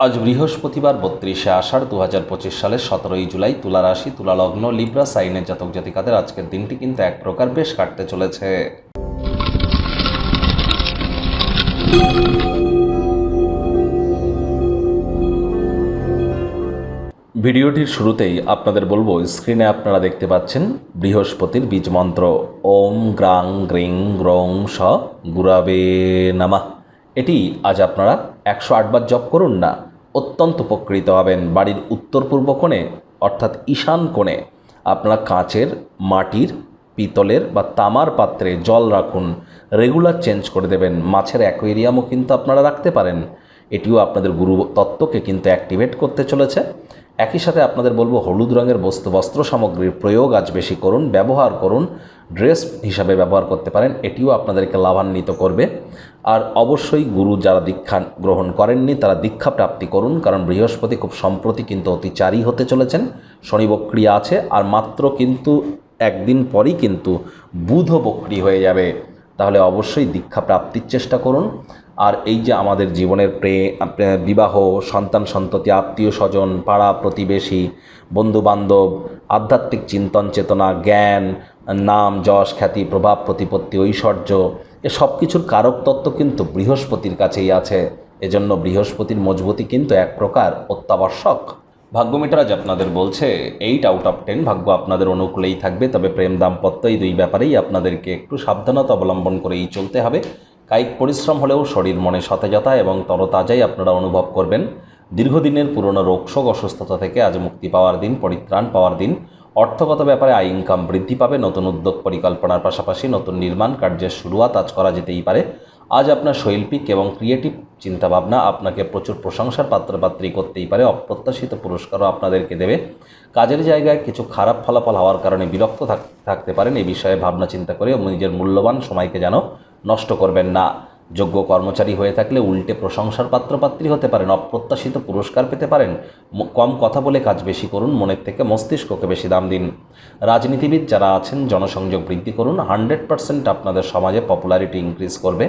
আজ বৃহস্পতিবার বত্রিশে আষাঢ় দু হাজার পঁচিশ সালের সতেরোই জুলাই তুলা রাশি তুলা লগ্ন লিব্রা সাইনের জাতক জাতিকাদের আজকের দিনটি কিন্তু এক প্রকার বেশ কাটতে চলেছে। ভিডিওটির শুরুতেই আপনাদের বলব, স্ক্রিনে আপনারা দেখতে পাচ্ছেন বৃহস্পতির বীজ মন্ত্র ওম গ্রাং গ্রিং গ্রং স গুরাবে নামা। এটি আজ আপনারা একশো আটবার জপ করুন না, অত্যন্ত উপকৃত হবেন বাড়ির উত্তর পূর্ব কোণে, অর্থাৎ ঈশান কোণে। আপনারা কাঁচের, মাটির, পিতলের বা তামার পাত্রে জল রাখুন, রেগুলার চেঞ্জ করে দেবেন, মাছের অ্যাকোয়েরিয়ামও কিন্তু আপনারা রাখতে পারেন। এটিও আপনাদের গুরু তত্ত্বকে কিন্তু অ্যাক্টিভেট করতে চলেছে। একই সাথে আপনাদের বলব হলুদ রঙের বস্তু বস্ত্র সামগ্রীর প্রয়োগ আজ বেশি করুন, ব্যবহার করুন, ড্রেস হিসাবে ব্যবহার করতে পারেন, এটিও আপনাদেরকে লাভান্বিত করবে। আর অবশ্যই গুরু যারা দীক্ষা গ্রহণ করেননি, তারা দীক্ষা প্রাপ্তি করুন, কারণ বৃহস্পতি খুব সম্প্রতি কিন্তু অতিচারী হতে চলেছেন, শনি বক্রিয়া আছে, আর মাত্র কিন্তু একদিন পরই কিন্তু বুধ বক্রি হয়ে যাবে। তাহলে অবশ্যই দীক্ষা প্রাপ্তির চেষ্টা করুন। আর এই যে আমাদের জীবনের প্রে বিবাহ, সন্তান সন্ততি, আত্মীয় স্বজন, পাড়া প্রতিবেশী, বন্ধুবান্ধব, আধ্যাত্মিক চিন্তন চেতনা, জ্ঞান, নাম, যশ, খ্যাতি, প্রভাব, প্রতিপত্তি, ঐশ্বর্য, এ সব কিছুর কারক তত্ত্ব কিন্তু বৃহস্পতির কাছেই আছে। এজন্য বৃহস্পতির মজবুতি কিন্তু এক প্রকার অত্যাবশ্যক। ভাগ্যমিটার আজ আপনাদের বলছে এইট আউট অফ টেন ভাগ্য আপনাদের অনুকূলেই থাকবে, তবে প্রেম দাম্পত্য এই দুই ব্যাপারেই আপনাদেরকে একটু সাবধানতা অবলম্বন করেই চলতে হবে। কায়িক পরিশ্রম হলেও শরীর মনে সতেজতা এবং তরতাজাই আপনারা অনুভব করবেন। দীর্ঘদিনের পুরনো রোগশোক অসুস্থতা থেকে আজ মুক্তি পাওয়ার দিন, পরিত্রাণ পাওয়ার দিন। অর্থগত ব্যাপারে আয় ইনকাম বৃদ্ধি পাবে, নতুন উদ্যোগ পরিকল্পনার পাশাপাশি নতুন নির্মাণ কার্যের শুরুয়াত আজ করা যেতেই পারে। আজ আপনার শৈল্পিক এবং ক্রিয়েটিভ চিন্তাভাবনা আপনাকে প্রচুর প্রশংসার পাত্রপাত্রী করতেই পারে। অপ্রত্যাশিত পুরস্কারও আপনাদেরকে দেবে। কাজের জায়গায় কিছু খারাপ ফলাফল হওয়ার কারণে বিরক্ত থাক- থাকতে পারেন। এই বিষয়ে ভাবনা চিন্তা করে নিজের মূল্যবান সময়কে যেন নষ্ট করবেন না। যোগ্য কর্মচারী হয়ে থাকলে উল্টে প্রশংসার পাত্রপাত্রী হতে পারেন, অপ্রত্যাশিত পুরস্কার পেতে পারেন। কম কথা বলে কাজ বেশি করুন, মনের থেকে মস্তিষ্ককে বেশি দাম দিন। রাজনীতিবিদ যারা আছেন, জনসংযোগ বৃদ্ধি করুন, হান্ড্রেড পার্সেন্ট আপনাদের সমাজে পপুলারিটি ইনক্রিজ করবে।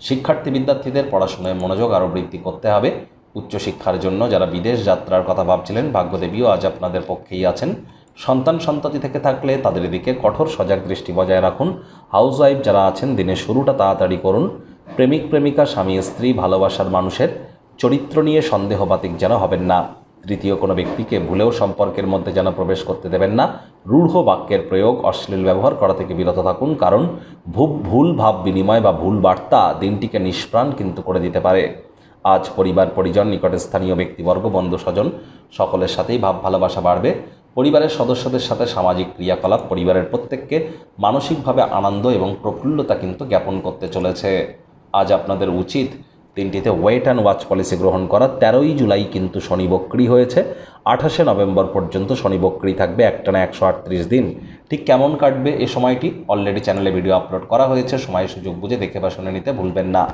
শিক্ষার্থী বিদ্যার্থীদের পড়াশোনায় মনোযোগ আরও বৃদ্ধি করতে হবে। উচ্চশিক্ষার জন্য যারা বিদেশ যাত্রার কথা ভাবছিলেন, ভাগ্যদেবীও আজ আপনাদের পক্ষেই আছেন। সন্তান সন্ততি থেকে থাকলে তাদের দিকে কঠোর সজাগ দৃষ্টি বজায় রাখুন। হাউস ওয়াইফ যারা আছেন, দিনের শুরুটা তাড়াতাড়ি করুন। প্রেমিক, প্রেমিকা, স্বামী, স্ত্রী, ভালোবাসার মানুষের চরিত্র নিয়ে সন্দেহবাতিক যেন হবেন না। তৃতীয় কোনো ব্যক্তিকে ভুলেও সম্পর্কের মধ্যে যেন প্রবেশ করতে দেবেন না। রূঢ় বাক্যের প্রয়োগ, অশ্লীল ব্যবহার করা থেকে বিরত থাকুন, কারণ ভুল ভুল ভাব বিনিময় বা ভুল বার্তা দিনটিকে নিষ্প্রাণ কিন্তু করে দিতে পারে। আজ পরিবার, পরিজন, নিকটে স্থানীয় ব্যক্তিবর্গ বন্ধু স্বজন সকলের সাথেই ভাব ভালোবাসা বাড়বে। পরিবারের সদস্যদের সাথে সামাজিক ক্রিয়াকলাপ, পরিবারের প্রত্যেককে মানসিকভাবে আনন্দ এবং প্রফুল্লতা কিন্তু জ্ঞাপন করতে চলেছে। আজ আপনাদের উচিত তিনটিতে ওয়েট অ্যান্ড ওয়াচ পলিসি গ্রহণ করা। তেরোই জুলাই কিন্তু শনি বক্রি হয়েছে। আঠাশে নভেম্বর পর্যন্ত শনি বক্রি থাকবে একটানা একশো আটত্রিশ দিন। ঠিক কেমন কাটবে এ সময়টি? অলরেডি চ্যানেলে ভিডিও আপলোড করা হয়েছে। সময় সুযোগ বুঝে দেখে বা শুনে নিতে ভুলবেন না।